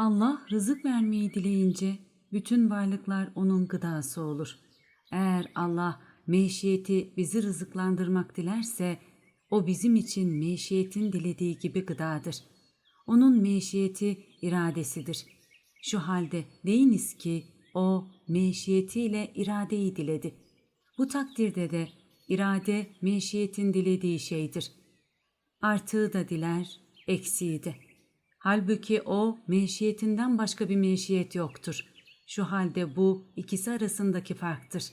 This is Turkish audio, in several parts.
Allah rızık vermeyi dileyince bütün varlıklar onun gıdası olur. Eğer Allah meşiyeti bizi rızıklandırmak dilerse o bizim için meşiyetin dilediği gibi gıdadır. Onun meşiyeti iradesidir. Şu halde deyiniz ki o meşiyetiyle iradeyi diledi. Bu takdirde de irade meşiyetin dilediği şeydir. Artığı da diler, eksiği de. Halbuki o meşiyetinden başka bir meşiyet yoktur. Şu halde bu ikisi arasındaki farktır.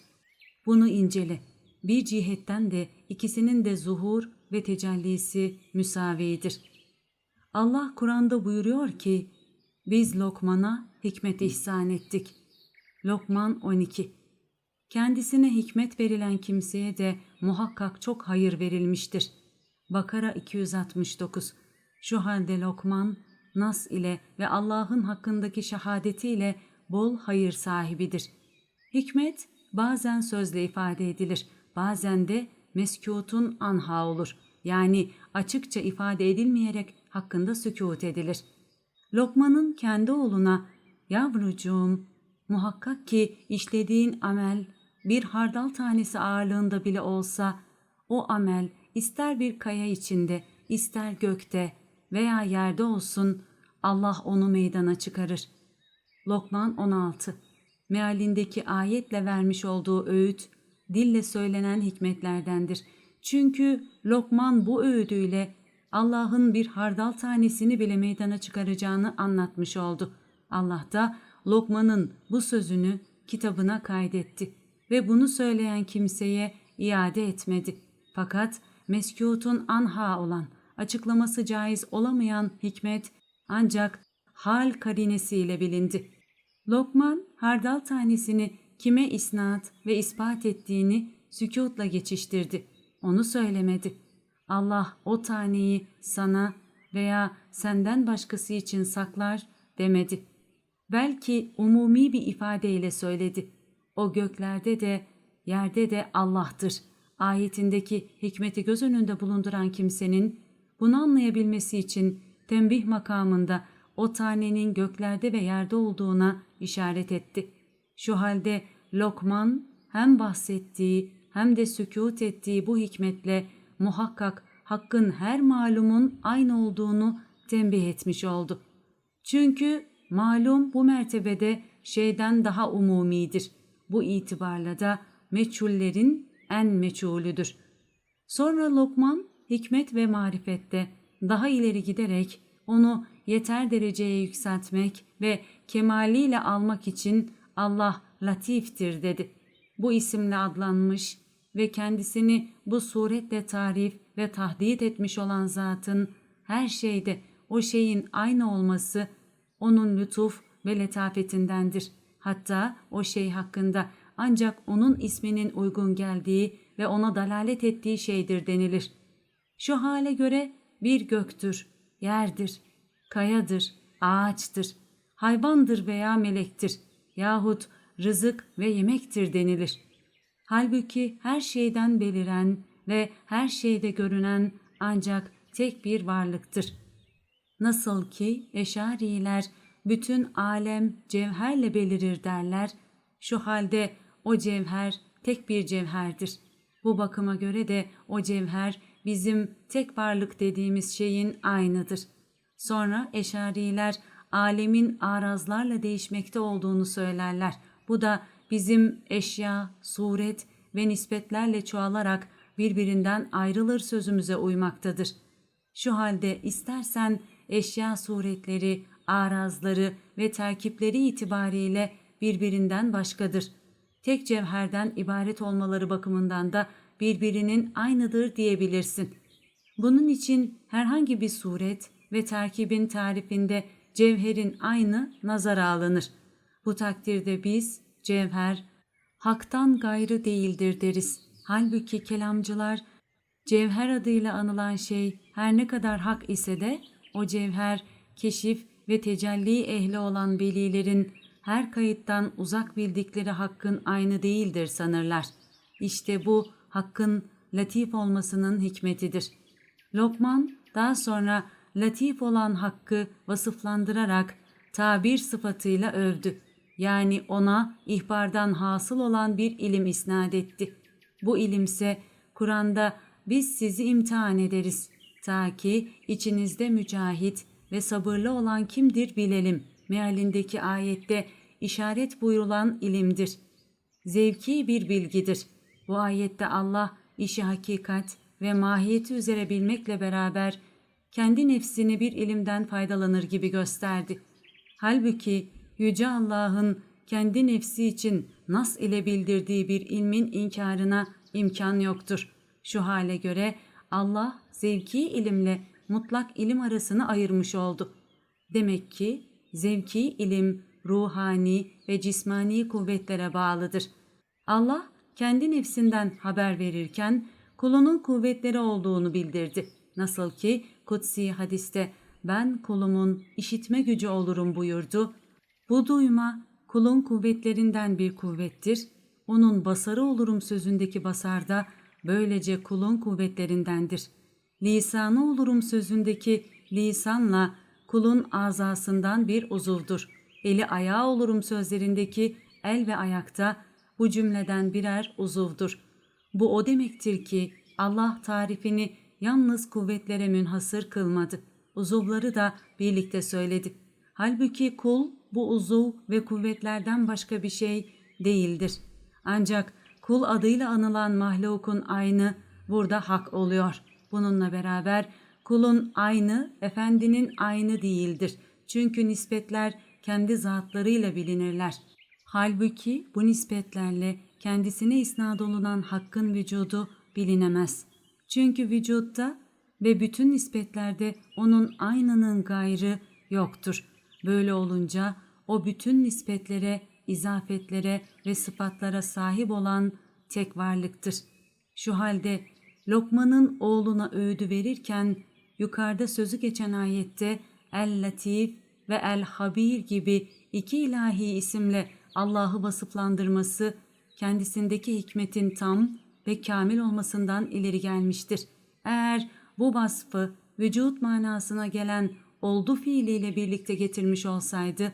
Bunu incele. Bir cihetten de ikisinin de zuhur ve tecellisi müsavidir. Allah Kur'an'da buyuruyor ki, biz Lokman'a hikmet ihsan ettik. Lokman 12 Kendisine hikmet verilen kimseye de muhakkak çok hayır verilmiştir. Bakara 269 Şu halde Lokman, Nas ile ve Allah'ın hakkındaki şehadetiyle bol hayır sahibidir. Hikmet bazen sözle ifade edilir, bazen de meskutun anha olur. Yani açıkça ifade edilmeyerek hakkında sükut edilir. Lokman'ın kendi oğluna, yavrucuğum, muhakkak ki işlediğin amel bir hardal tanesi ağırlığında bile olsa, o amel ister bir kaya içinde, ister gökte veya yerde olsun, Allah onu meydana çıkarır. Lokman 16 Mealindeki ayetle vermiş olduğu öğüt, dille söylenen hikmetlerdendir. Çünkü Lokman bu öğüdüyle Allah'ın bir hardal tanesini bile meydana çıkaracağını anlatmış oldu. Allah da Lokman'ın bu sözünü kitabına kaydetti ve bunu söyleyen kimseye iade etmedi. Fakat meskutun anha olan, açıklaması caiz olamayan hikmet ancak hal karinesiyle bilindi. Lokman hardal tanesini kime isnat ve ispat ettiğini sükutla geçiştirdi. Onu söylemedi. Allah o taneyi sana veya senden başkası için saklar demedi. Belki umumi bir ifadeyle söyledi. O göklerde de yerde de Allah'tır. Ayetindeki hikmeti göz önünde bulunduran kimsenin bunu anlayabilmesi için tembih makamında o tanenin göklerde ve yerde olduğuna işaret etti. Şu halde Lokman hem bahsettiği hem de sükut ettiği bu hikmetle muhakkak hakkın her malumun aynı olduğunu tembih etmiş oldu. Çünkü malum bu mertebede şeyden daha umumidir. Bu itibarla da meçhullerin en meçhulüdür. Sonra Lokman hikmet ve marifette daha ileri giderek onu yeter dereceye yükseltmek ve kemaliyle almak için Allah latiftir dedi. Bu isimle adlanmış ve kendisini bu suretle tarif ve tahdit etmiş olan zatın her şeyde o şeyin aynı olması onun lütuf ve letafetindendir. Hatta o şey hakkında ancak onun isminin uygun geldiği ve ona dalalet ettiği şeydir denilir. Şu hale göre bir göktür, yerdir, kayadır, ağaçtır, hayvandır veya melektir yahut rızık ve yemektir denilir. Halbuki her şeyden beliren ve her şeyde görünen ancak tek bir varlıktır. Nasıl ki eşariler bütün alem cevherle belirir derler, şu halde o cevher tek bir cevherdir. Bu bakıma göre de o cevher bizim tek varlık dediğimiz şeyin aynıdır. Sonra eşariler alemin arazlarla değişmekte olduğunu söylerler. Bu da bizim eşya, suret ve nispetlerle çoğalarak birbirinden ayrılır sözümüze uymaktadır. Şu halde istersen eşya suretleri, arazları ve terkipleri itibariyle birbirinden başkadır. Tek cevherden ibaret olmaları bakımından da birbirinin aynıdır diyebilirsin. Bunun için herhangi bir suret ve terkibin tarifinde cevherin aynı nazara alınır. Bu takdirde biz cevher haktan gayrı değildir deriz. Halbuki kelamcılar cevher adıyla anılan şey her ne kadar hak ise de o cevher keşif ve tecelli ehli olan velilerin her kayıttan uzak bildikleri hakkın aynı değildir sanırlar. İşte bu hakkın latif olmasının hikmetidir. Lokman daha sonra latif olan hakkı vasıflandırarak tabir sıfatıyla övdü. Yani ona ihbardan hasıl olan bir ilim isnat etti. Bu ilimse Kur'an'da biz sizi imtihan ederiz. Ta ki içinizde mücahit ve sabırlı olan kimdir bilelim. Mealindeki ayette işaret buyurulan ilimdir. Zevki bir bilgidir. Bu ayette Allah işi hakikat ve mahiyeti üzere bilmekle beraber kendi nefsini bir ilimden faydalanır gibi gösterdi. Halbuki Yüce Allah'ın kendi nefsi için nas ile bildirdiği bir ilmin inkarına imkan yoktur. Şu hale göre Allah zevki ilimle mutlak ilim arasını ayırmış oldu. Demek ki zevki ilim ruhani ve cismani kuvvetlere bağlıdır. Allah kendi nefsinden haber verirken kulunun kuvvetleri olduğunu bildirdi. Nasıl ki kutsi hadiste ben kulumun işitme gücü olurum buyurdu. Bu duyma kulun kuvvetlerinden bir kuvvettir. Onun basarı olurum sözündeki basar da böylece kulun kuvvetlerindendir. Lisanı olurum sözündeki lisanla kulun azasından bir uzuvdur. Eli ayağı olurum sözlerindeki el ve ayakta bu cümleden birer uzuvdur. Bu o demektir ki Allah tarifini yalnız kuvvetlere münhasır kılmadı. Uzuvları da birlikte söyledi. Halbuki kul bu uzuv ve kuvvetlerden başka bir şey değildir. Ancak kul adıyla anılan mahlukun aynı burada hak oluyor. Bununla beraber kulun aynı, efendinin aynı değildir. Çünkü nispetler kendi zatlarıyla bilinirler. Halbuki bu nispetlerle kendisine isnat olunan hakkın vücudu bilinemez. Çünkü vücutta ve bütün nispetlerde onun aynının gayrı yoktur. Böyle olunca o bütün nispetlere, izafetlere ve sıfatlara sahip olan tek varlıktır. Şu halde Lokman'ın oğluna öğüdü verirken yukarıda sözü geçen ayette El-Latif ve El-Habir gibi iki ilahi isimle Allah'ı vasıflandırması kendisindeki hikmetin tam ve kamil olmasından ileri gelmiştir. Eğer bu vasfı vücut manasına gelen oldu fiiliyle birlikte getirmiş olsaydı,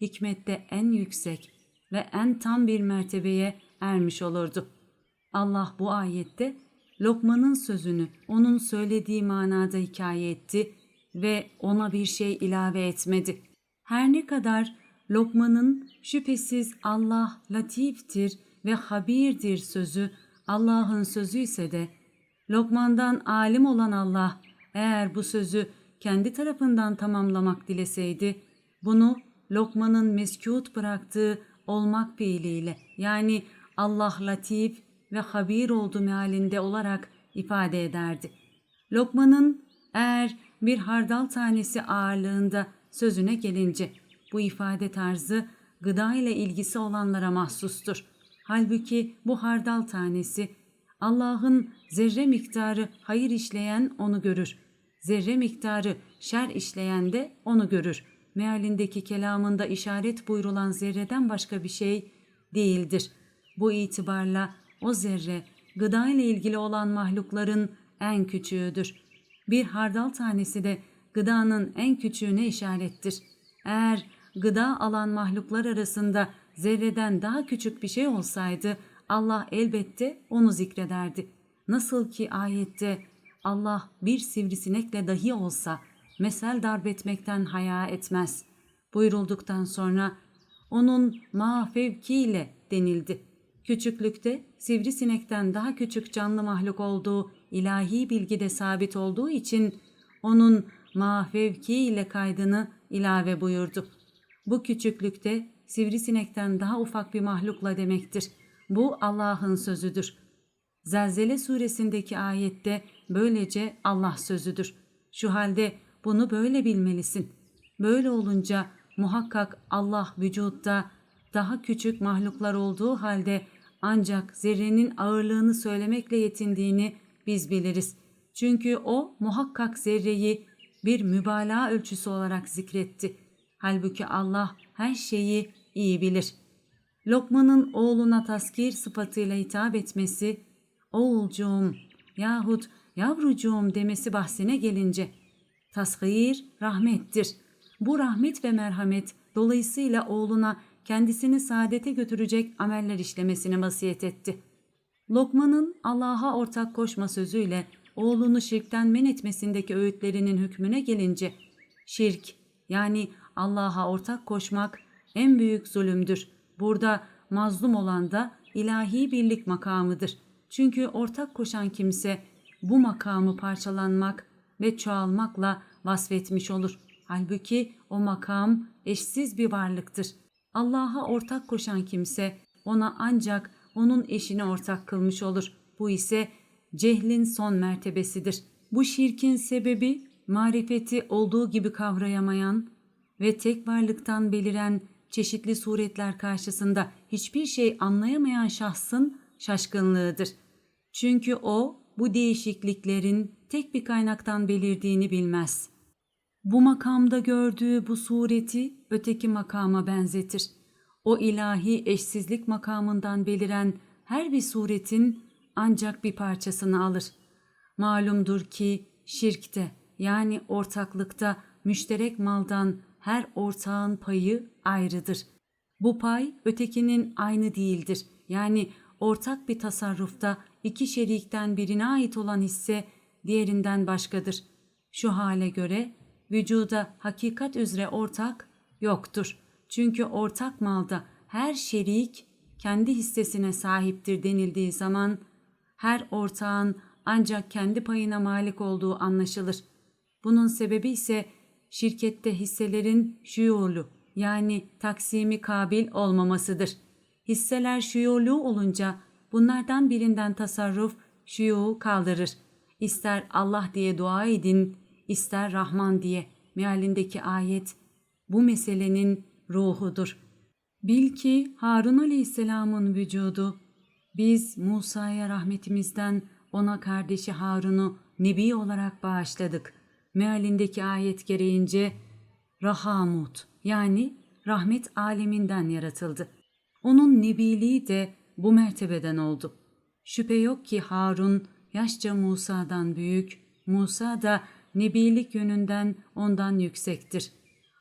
hikmette en yüksek ve en tam bir mertebeye ermiş olurdu. Allah bu ayette Lokman'ın sözünü onun söylediği manada hikaye etti ve ona bir şey ilave etmedi. Her ne kadar Lokman'ın şüphesiz Allah latiftir ve habirdir sözü Allah'ın sözü ise de Lokman'dan alim olan Allah eğer bu sözü kendi tarafından tamamlamak dileseydi bunu Lokman'ın meskut bıraktığı olmak fiiliyle yani Allah latif ve habir olduğu mealinde olarak ifade ederdi. Lokman'ın eğer bir hardal tanesi ağırlığında sözüne gelince bu ifade tarzı gıda ile ilgisi olanlara mahsustur. Halbuki bu hardal tanesi Allah'ın zerre miktarı hayır işleyen onu görür. Zerre miktarı şer işleyen de onu görür. Mealindeki kelamında işaret buyurulan zerreden başka bir şey değildir. Bu itibarla o zerre gıda ile ilgili olan mahlukların en küçüğüdür. Bir hardal tanesi de gıdanın en küçüğüne işarettir. Eğer gıda alan mahluklar arasında zerreden daha küçük bir şey olsaydı Allah elbette onu zikrederdi. Nasıl ki ayette Allah bir sivrisinekle dahi olsa mesel darbetmekten haya etmez buyurulduktan sonra onun ma fevkiyle denildi. Küçüklükte sivrisinekten daha küçük canlı mahluk olduğu ilahi bilgide sabit olduğu için onun ma fevki ile kaydını ilave buyurdu. Bu küçüklükte sivrisinekten daha ufak bir mahlukla demektir. Bu Allah'ın sözüdür. Zelzele suresindeki ayette böylece Allah sözüdür. Şu halde bunu böyle bilmelisin. Böyle olunca muhakkak Allah vücutta daha küçük mahluklar olduğu halde ancak zerrenin ağırlığını söylemekle yetindiğini biz biliriz. Çünkü o muhakkak zerreyi bir mübalağa ölçüsü olarak zikretti. Halbuki Allah her şeyi iyi bilir. Lokman'ın oğluna taskir sıfatıyla hitap etmesi, oğulcuğum yahut yavrucuğum demesi bahsine gelince, taskir rahmettir. Bu rahmet ve merhamet Dolayısıyla oğluna kendisini saadete götürecek ameller işlemesini vasiyet etti. Lokman'ın Allah'a ortak koşma sözüyle oğlunu şirkten men etmesindeki öğütlerinin hükmüne gelince, şirk yani Allah'a ortak koşmak en büyük zulümdür. Burada mazlum olan da ilahi birlik makamıdır. Çünkü ortak koşan kimse bu makamı parçalanmak ve çoğalmakla vasfetmiş olur. Halbuki o makam eşsiz bir varlıktır. Allah'a ortak koşan kimse ona ancak onun eşine ortak kılmış olur. Bu ise cehlin son mertebesidir. Bu şirkin sebebi marifeti olduğu gibi kavrayamayan ve tek varlıktan beliren çeşitli suretler karşısında hiçbir şey anlayamayan şahsın şaşkınlığıdır. Çünkü o bu değişikliklerin tek bir kaynaktan belirdiğini bilmez. Bu makamda gördüğü bu sureti öteki makama benzetir. O ilahi eşsizlik makamından beliren her bir suretin ancak bir parçasını alır. Malumdur ki şirkte yani ortaklıkta müşterek maldan her ortağın payı ayrıdır. Bu pay ötekinin aynı değildir. Yani ortak bir tasarrufta iki şerikten birine ait olan hisse diğerinden başkadır. Şu hale göre vücuda hakikat üzere ortak yoktur. Çünkü ortak malda her şerik kendi hissesine sahiptir denildiği zaman her ortağın ancak kendi payına malik olduğu anlaşılır. Bunun sebebi ise şirkette hisselerin şuurlu yani taksimi kabil olmamasıdır. Hisseler şuurlu olunca bunlardan birinden tasarruf şuyu kaldırır. İster Allah diye dua edin, ister Rahman diye mealindeki ayet bu meselenin ruhudur. Bil ki Harun Aleyhisselam'ın vücudu biz Musa'ya rahmetimizden ona kardeşi Harun'u nebi olarak bağışladık. Mealindeki ayet gereğince Rahamut yani rahmet aleminden yaratıldı. Onun nebiliği de bu mertebeden oldu. Şüphe yok ki Harun yaşça Musa'dan büyük, Musa da nebilik yönünden ondan yüksektir.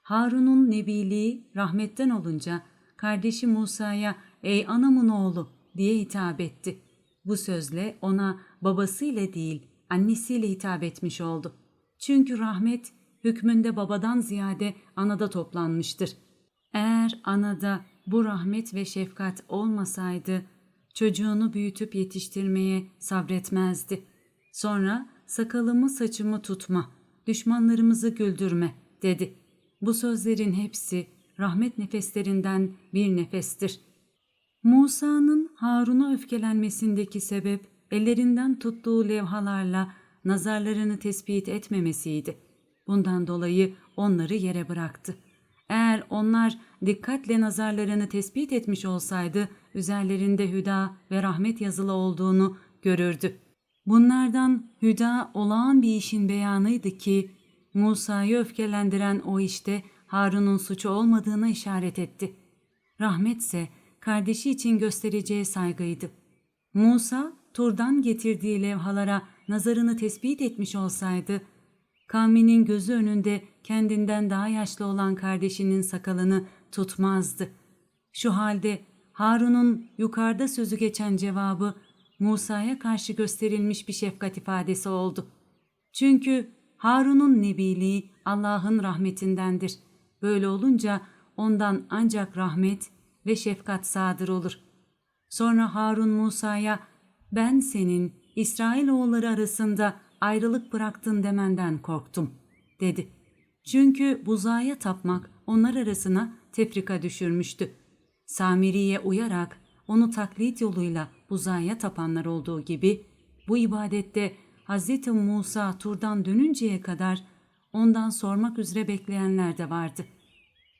Harun'un nebiliği rahmetten olunca kardeşi Musa'ya ''Ey anamın oğlu'' diye hitap etti. Bu sözle ona babasıyla değil annesiyle hitap etmiş oldu. Çünkü rahmet hükmünde babadan ziyade anada toplanmıştır. Eğer anada bu rahmet ve şefkat olmasaydı çocuğunu büyütüp yetiştirmeye sabretmezdi. Sonra sakalımı saçımı tutma, düşmanlarımızı güldürme dedi. Bu sözlerin hepsi rahmet nefeslerinden bir nefestir. Musa'nın Harun'a öfkelenmesindeki sebep ellerinden tuttuğu levhalarla nazarlarını tespit etmemesiydi. Bundan dolayı onları yere bıraktı. Eğer onlar dikkatle nazarlarını tespit etmiş olsaydı üzerlerinde hüda ve rahmet yazılı olduğunu görürdü. Bunlardan hüda olağan bir işin beyanıydı ki Musa'yı öfkelendiren o işte Harun'un suçu olmadığına işaret etti. Rahmetse kardeşi için göstereceği saygıydı. Musa turdan getirdiği levhalara nazarını tespit etmiş olsaydı, kavminin gözü önünde kendinden daha yaşlı olan kardeşinin sakalını tutmazdı. Şu halde Harun'un yukarıda sözü geçen cevabı Musa'ya karşı gösterilmiş bir şefkat ifadesi oldu. Çünkü Harun'un nebiliği Allah'ın rahmetindendir. Böyle olunca ondan ancak rahmet ve şefkat sadır olur. Sonra Harun Musa'ya ben senin İsrailoğulları arasında ayrılık bıraktın demenden korktum dedi. Çünkü buzaya tapmak onlar arasına tefrika düşürmüştü. Samiri'ye uyarak onu taklit yoluyla buzaya tapanlar olduğu gibi bu ibadette Hz. Musa turdan dönünceye kadar ondan sormak üzere bekleyenler de vardı.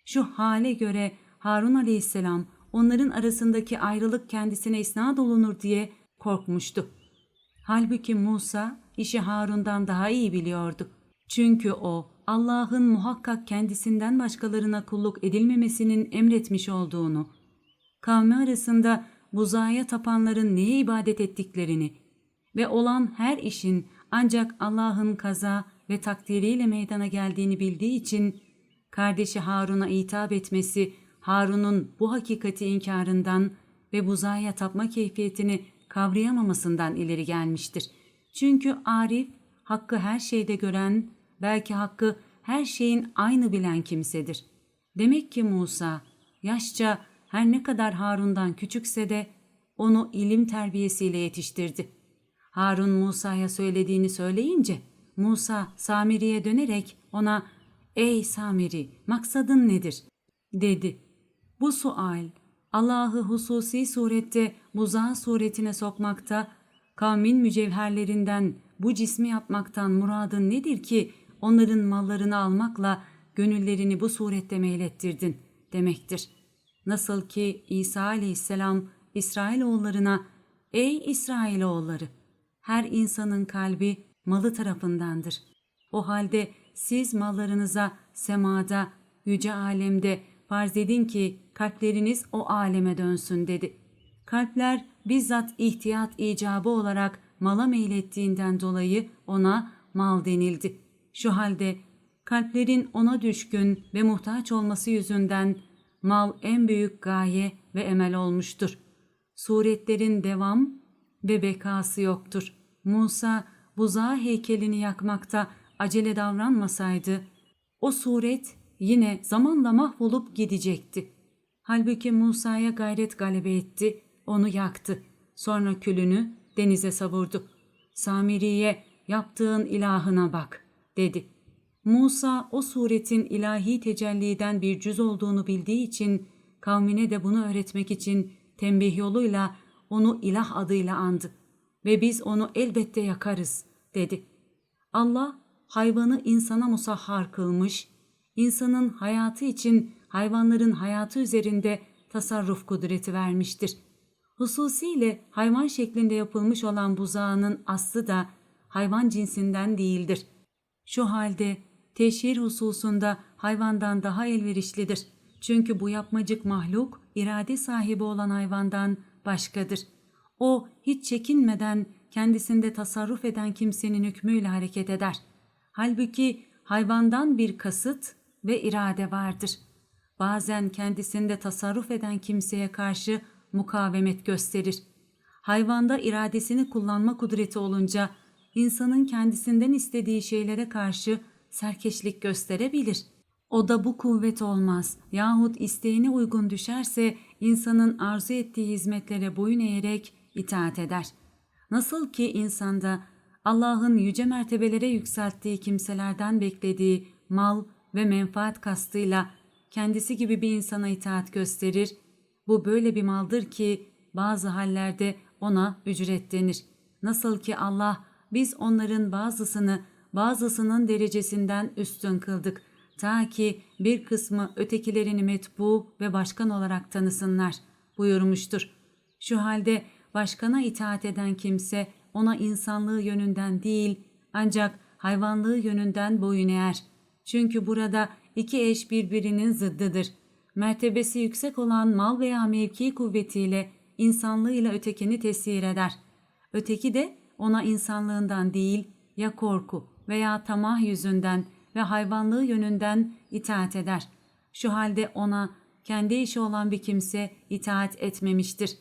Şu hale göre Harun aleyhisselam onların arasındaki ayrılık kendisine isnat olunur diye korkmuştu. Halbuki Musa işi Harun'dan daha iyi biliyordu. Çünkü o Allah'ın muhakkak kendisinden başkalarına kulluk edilmemesinin emretmiş olduğunu, kavmi arasında buzaya tapanların neye ibadet ettiklerini ve olan her işin ancak Allah'ın kaza ve takdiriyle meydana geldiğini bildiği için kardeşi Harun'a hitap etmesi Harun'un bu hakikati inkarından ve buzaya tapma keyfiyetini kavrayamamasından ileri gelmiştir. Çünkü Arif, hakkı her şeyde gören, belki hakkı her şeyin aynı bilen kimsedir. Demek ki Musa, yaşça her ne kadar Harun'dan küçükse de onu ilim terbiyesiyle yetiştirdi. Harun Musa'ya söylediğini söyleyince Musa Samiri'ye dönerek ona ''Ey Samiri maksadın nedir?'' dedi. Bu sual Allah'ı hususi surette buzağı suretine sokmakta, kavmin mücevherlerinden bu cismi yapmaktan muradın nedir ki onların mallarını almakla gönüllerini bu surette meylettirdin demektir. Nasıl ki İsa aleyhisselam İsrailoğullarına ''Ey İsrailoğulları, her insanın kalbi malı tarafındandır. O halde siz mallarınıza semada, yüce alemde farz edin ki kalpleriniz o aleme dönsün dedi. Kalpler bizzat ihtiyat icabı olarak mala meylettiğinden dolayı ona mal denildi. Şu halde kalplerin ona düşkün ve muhtaç olması yüzünden mal en büyük gaye ve emel olmuştur. Suretlerin devam ve bekası yoktur. Musa buzağı heykelini yakmakta acele davranmasaydı o suret yine zamanla mahvolup gidecekti. Halbuki Musa'ya gayret galebe etti, onu yaktı. Sonra külünü denize savurdu. Samiri'ye yaptığın ilahına bak dedi. Musa o suretin ilahi tecelliden bir cüz olduğunu bildiği için kavmine de bunu öğretmek için tembih yoluyla onu ilah adıyla andı ve biz onu elbette yakarız dedi. Allah hayvanı insana musahhar kılmış, insanın hayatı için hayvanların hayatı üzerinde tasarruf kudreti vermiştir. Hususiyle hayvan şeklinde yapılmış olan buzağının aslı da hayvan cinsinden değildir. Şu halde teşhir hususunda hayvandan daha elverişlidir. Çünkü bu yapmacık mahluk irade sahibi olan hayvandan başkadır. O hiç çekinmeden kendisinde tasarruf eden kimsenin hükmüyle hareket eder. Halbuki hayvandan bir kasıt ve irade vardır. Bazen kendisinde tasarruf eden kimseye karşı mukavemet gösterir. Hayvanda iradesini kullanma kudreti olunca insanın kendisinden istediği şeylere karşı serkeşlik gösterebilir. O da bu kuvvet olmaz yahut isteğine uygun düşerse insanın arzu ettiği hizmetlere boyun eğerek itaat eder. Nasıl ki insanda Allah'ın yüce mertebelere yükselttiği kimselerden beklediği mal ve menfaat kastıyla kendisi gibi bir insana itaat gösterir, bu böyle bir maldır ki bazı hallerde ona ücret denir. Nasıl ki Allah biz onların bazısını bazısının derecesinden üstün kıldık ta ki bir kısmı ötekilerini metbu ve başkan olarak tanısınlar buyurmuştur. Şu halde başkana itaat eden kimse ona insanlığı yönünden değil ancak hayvanlığı yönünden boyun eğer. Çünkü burada iki eş birbirinin zıddıdır. Mertebesi yüksek olan mal veya mevki kuvvetiyle insanlığıyla ötekini tesir eder. Öteki de ona insanlığından değil ya korku veya tamah yüzünden ve hayvanlığı yönünden itaat eder. Şu halde ona kendi işi olan bir kimse itaat etmemiştir.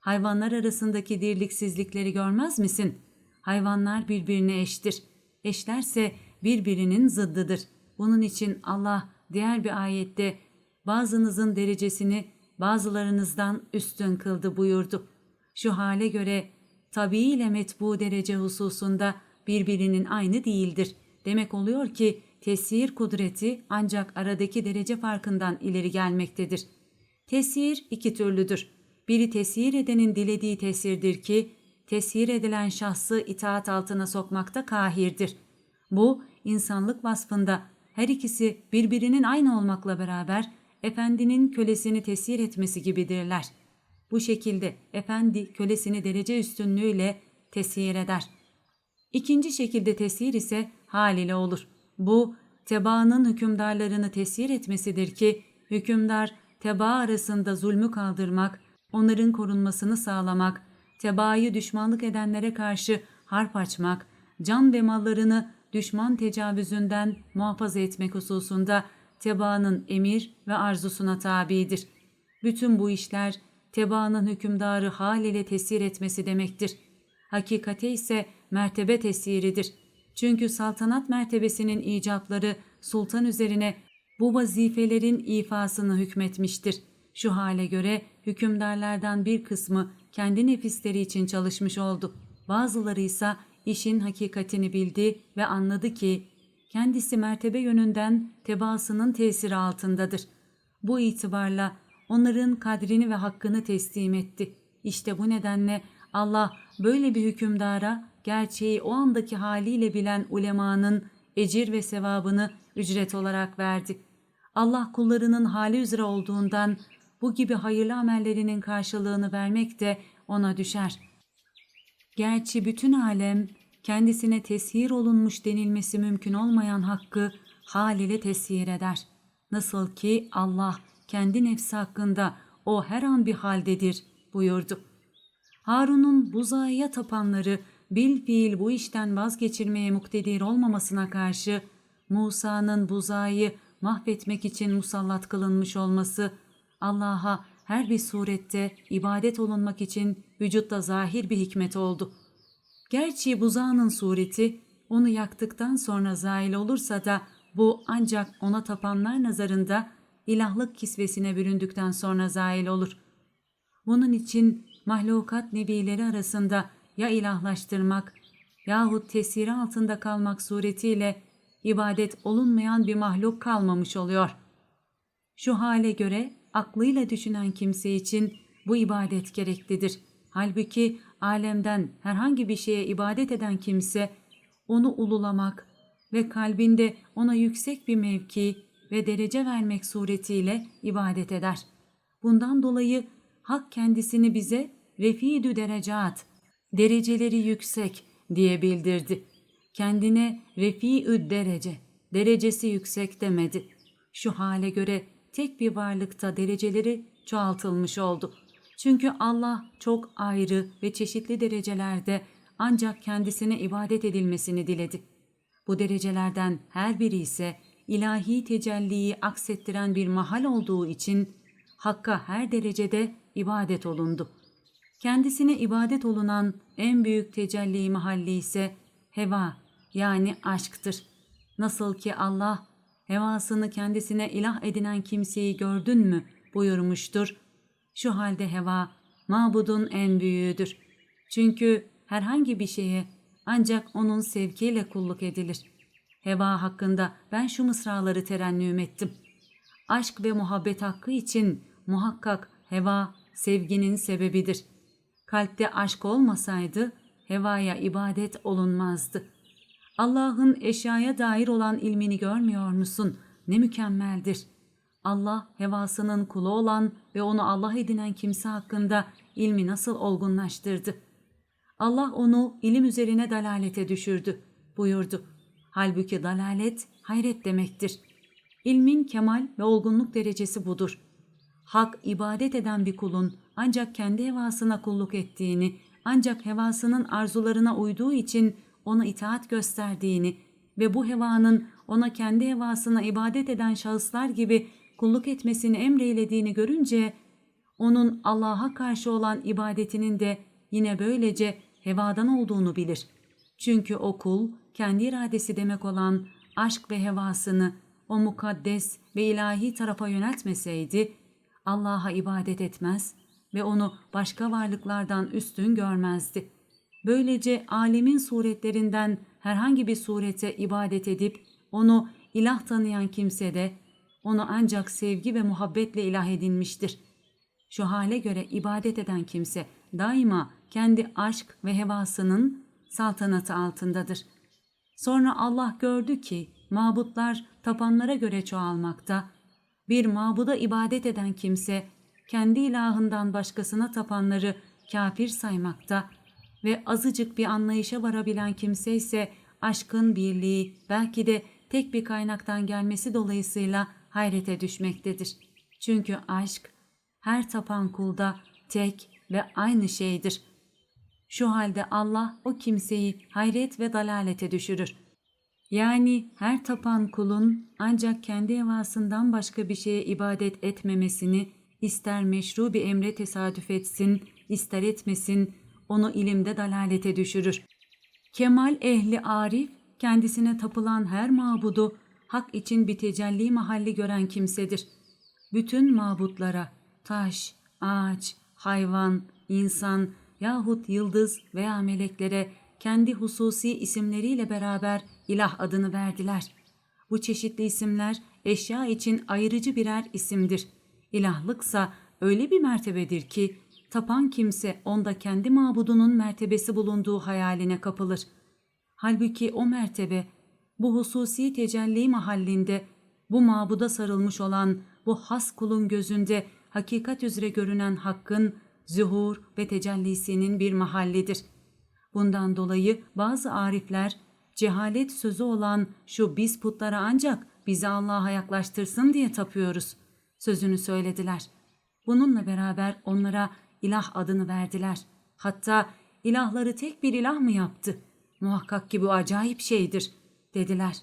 Hayvanlar arasındaki dirliksizlikleri görmez misin? Hayvanlar birbirine eştir. Eşlerse birbirinin zıddıdır. Bunun için Allah diğer bir ayette bazınızın derecesini bazılarınızdan üstün kıldı buyurdu. Şu hale göre tabi ile metbu derece hususunda birbirinin aynı değildir. Demek oluyor ki tesir kudreti ancak aradaki derece farkından ileri gelmektedir. Tesir iki türlüdür. Biri tesir edenin dilediği tesirdir ki, tesir edilen şahsı itaat altına sokmakta kahirdir. Bu, insanlık vasfında her ikisi birbirinin aynı olmakla beraber efendinin kölesini tesir etmesi gibidirler. Bu şekilde efendi kölesini derece üstünlüğüyle tesir eder. İkinci şekilde tesir ise hal ile olur. Bu tebaanın hükümdarlarını tesir etmesidir ki hükümdar tebaa arasında zulmü kaldırmak, onların korunmasını sağlamak, tebaayı düşmanlık edenlere karşı harp açmak, can ve mallarını düşman tecavüzünden muhafaza etmek hususunda tebaanın emir ve arzusuna tabidir. Bütün bu işler tebaanın hükümdarı hal ile tesir etmesi demektir. Hakikate ise mertebe tesiridir. Çünkü saltanat mertebesinin icapları sultan üzerine bu vazifelerin ifasını hükmetmiştir. Şu hale göre hükümdarlardan bir kısmı kendi nefisleri için çalışmış oldu. Bazıları ise işin hakikatini bildi ve anladı ki kendisi mertebe yönünden tebaasının tesiri altındadır. Bu itibarla onların kadrini ve hakkını teslim etti. İşte bu nedenle Allah böyle bir hükümdara gerçeği o andaki haliyle bilen ulemanın ecir ve sevabını ücret olarak verdi. Allah kullarının hali üzere olduğundan bu gibi hayırlı amellerinin karşılığını vermek de ona düşer. Gerçi bütün alem kendisine teshir olunmuş denilmesi mümkün olmayan hakkı hal ile teshir eder. Nasıl ki Allah kendi nefsi hakkında o her an bir haldedir buyurdu. Harun'un buzağıya tapanları bil fiil bu işten vazgeçirmeye muktedir olmamasına karşı Musa'nın buzağıyı mahvetmek için musallat kılınmış olması Allah'a her bir surette ibadet olunmak için vücutta zahir bir hikmet oldu. Gerçi buzağının sureti onu yaktıktan sonra zail olursa da bu ancak ona tapanlar nazarında ilahlık kisvesine büründükten sonra zail olur. Bunun için mahlukat nebileri arasında ya ilahlaştırmak yahut tesiri altında kalmak suretiyle ibadet olunmayan bir mahluk kalmamış oluyor. Şu hale göre aklıyla düşünen kimse için bu ibadet gereklidir. Halbuki alemden herhangi bir şeye ibadet eden kimse onu ululamak ve kalbinde ona yüksek bir mevki ve derece vermek suretiyle ibadet eder. Bundan dolayı hak kendisini bize refidü derecat, dereceleri yüksek diye bildirdi. Kendine refi'ü derece, derecesi yüksek demedi. Şu hale göre tek bir varlıkta dereceleri çoğaltılmış oldu. Çünkü Allah çok ayrı ve çeşitli derecelerde ancak kendisine ibadet edilmesini diledi. Bu derecelerden her biri ise ilahi tecelliyi aksettiren bir mahal olduğu için Hakk'a her derecede ibadet olundu. Kendisine ibadet olunan en büyük tecelli mahalli ise heva yani aşktır. Nasıl ki Allah hevasını kendisine ilah edinen kimseyi gördün mü buyurmuştur. Şu halde heva mabudun en büyüğüdür. Çünkü herhangi bir şeye ancak onun sevkiyle kulluk edilir. Heva hakkında ben şu mısraları terennüm ettim. Aşk ve muhabbet hakkı için muhakkak heva sevginin sebebidir. Kalpte aşk olmasaydı hevaya ibadet olunmazdı. Allah'ın eşyaya dair olan ilmini görmüyor musun? Ne mükemmeldir. Allah hevasının kulu olan ve onu Allah edinen kimse hakkında ilmi nasıl olgunlaştırdı? Allah onu ilim üzerine dalalete düşürdü buyurdu. Halbuki dalalet hayret demektir. İlmin kemal ve olgunluk derecesi budur. Hak ibadet eden bir kulun ancak kendi hevasına kulluk ettiğini, ancak hevasının arzularına uyduğu için ona itaat gösterdiğini ve bu hevanın ona kendi hevasına ibadet eden şahıslar gibi kulluk etmesini emreylediğini görünce onun Allah'a karşı olan ibadetinin de yine böylece hevadan olduğunu bilir. Çünkü o kul kendi iradesi demek olan aşk ve hevasını o mukaddes ve ilahi tarafa yöneltmeseydi Allah'a ibadet etmez ve onu başka varlıklardan üstün görmezdi. Böylece alemin suretlerinden herhangi bir surete ibadet edip onu ilah tanıyan kimse de onu ancak sevgi ve muhabbetle ilah edinmiştir. Şu hale göre ibadet eden kimse daima kendi aşk ve hevasının saltanatı altındadır. Sonra Allah gördü ki mabutlar tapanlara göre çoğalmakta. Bir mabuda ibadet eden kimse kendi ilahından başkasına tapanları kafir saymakta ve azıcık bir anlayışa varabilen kimse ise aşkın birliği belki de tek bir kaynaktan gelmesi dolayısıyla hayrete düşmektedir. Çünkü aşk her tapan kulda tek ve aynı şeydir. Şu halde Allah o kimseyi hayret ve dalalete düşürür. Yani her tapan kulun ancak kendi evasından başka bir şeye ibadet etmemesini ister meşru bir emre tesadüf etsin, ister etmesin, onu ilimde dalalete düşürür. Kemal ehli arif, kendisine tapılan her mabudu hak için bir tecelli mahalli gören kimsedir. Bütün mabutlara, taş, ağaç, hayvan, insan yahut yıldız veya meleklere kendi hususi isimleriyle beraber ilah adını verdiler. Bu çeşitli isimler eşya için ayrıcı birer isimdir. İlahlıksa öyle bir mertebedir ki tapan kimse onda kendi mabudunun mertebesi bulunduğu hayaline kapılır. Halbuki o mertebe bu hususi tecelli mahallinde bu mabuda sarılmış olan bu has kulun gözünde hakikat üzere görünen hakkın zuhur ve tecellisinin bir mahallidir. Bundan dolayı bazı arifler cehalet sözü olan şu biz putlara ancak bizi Allah'a yaklaştırsın diye tapıyoruz sözünü söylediler. Bununla beraber onlara ilah adını verdiler. Hatta ilahları tek bir ilah mı yaptı? Muhakkak ki bu acayip şeydir dediler.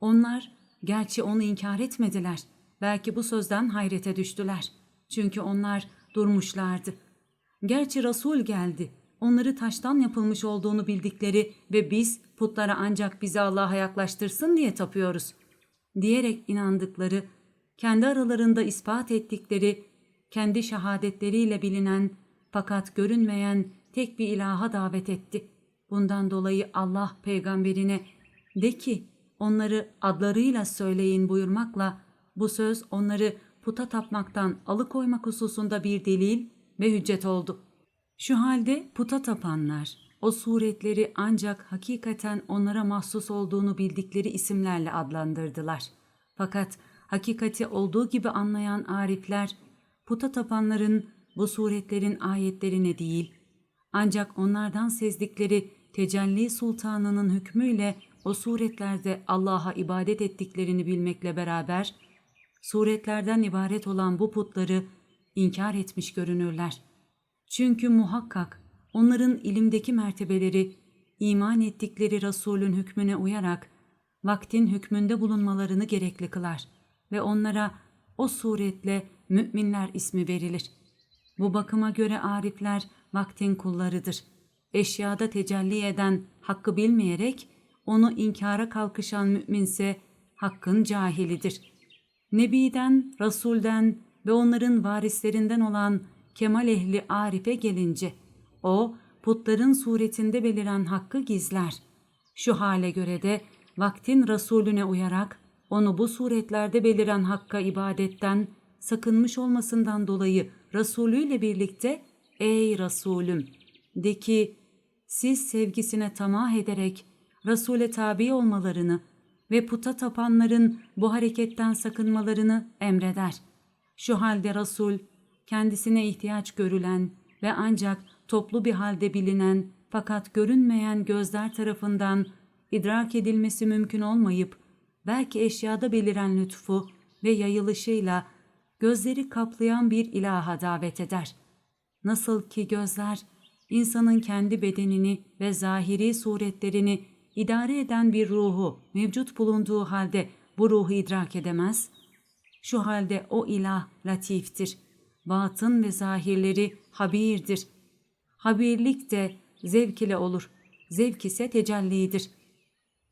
Onlar gerçi onu inkar etmediler. Belki bu sözden hayrete düştüler. Çünkü onlar durmuşlardı. Gerçi Resul geldi. Onları taştan yapılmış olduğunu bildikleri ve biz putlara ancak bizi Allah'a yaklaştırsın diye tapıyoruz. Diyerek inandıkları, kendi aralarında ispat ettikleri, kendi şehadetleriyle bilinen fakat görünmeyen tek bir ilaha davet etti. Bundan dolayı Allah peygamberine de ki onları adlarıyla söyleyin buyurmakla bu söz onları puta tapmaktan alıkoymak hususunda bir delil ve hüccet oldu. Şu halde puta tapanlar o suretleri ancak hakikaten onlara mahsus olduğunu bildikleri isimlerle adlandırdılar. Fakat hakikati olduğu gibi anlayan arifler puta tapanların bu suretlerin ayetlerine değil ancak onlardan sezdikleri tecelli sultanının hükmüyle o suretlerde Allah'a ibadet ettiklerini bilmekle beraber suretlerden ibaret olan bu putları inkar etmiş görünürler. Çünkü muhakkak onların ilimdeki mertebeleri iman ettikleri Resulün hükmüne uyarak vaktin hükmünde bulunmalarını gerekli kılar ve onlara o suretle müminler ismi verilir. Bu bakıma göre arifler vaktin kullarıdır. Eşyada tecelli eden hakkı bilmeyerek onu inkara kalkışan müminse hakkın cahilidir. Nebiden, Resulden ve onların varislerinden olan kemal ehli Arif'e gelince o putların suretinde beliren hakkı gizler. Şu hale göre de vaktin Resulüne uyarak onu bu suretlerde beliren hakka ibadetten sakınmış olmasından dolayı Resulüyle birlikte ey Resulüm de ki siz sevgisine tamah ederek Resul'e tabi olmalarını ve puta tapanların bu hareketten sakınmalarını emreder. Şu halde Resul kendisine ihtiyaç görülen ve ancak toplu bir halde bilinen fakat görünmeyen gözler tarafından idrak edilmesi mümkün olmayıp belki eşyada beliren lütfu ve yayılışıyla gözleri kaplayan bir ilaha davet eder. Nasıl ki gözler insanın kendi bedenini ve zahiri suretlerini idare eden bir ruhu mevcut bulunduğu halde bu ruhu idrak edemez. Şu halde o ilah latiftir. Batın ve zahirleri habirdir. Habirlik de zevk ile olur. Zevk ise tecellidir.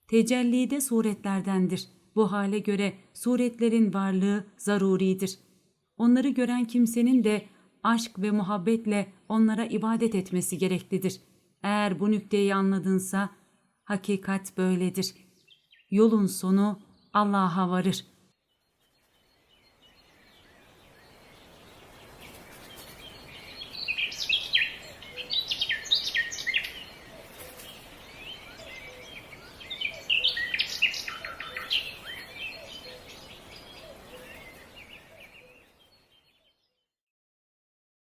Tecelli de suretlerdendir. Bu hale göre suretlerin varlığı zaruridir. Onları gören kimsenin de aşk ve muhabbetle onlara ibadet etmesi gereklidir. Eğer bu nükteyi anladınsa hakikat böyledir. Yolun sonu Allah'a varır.''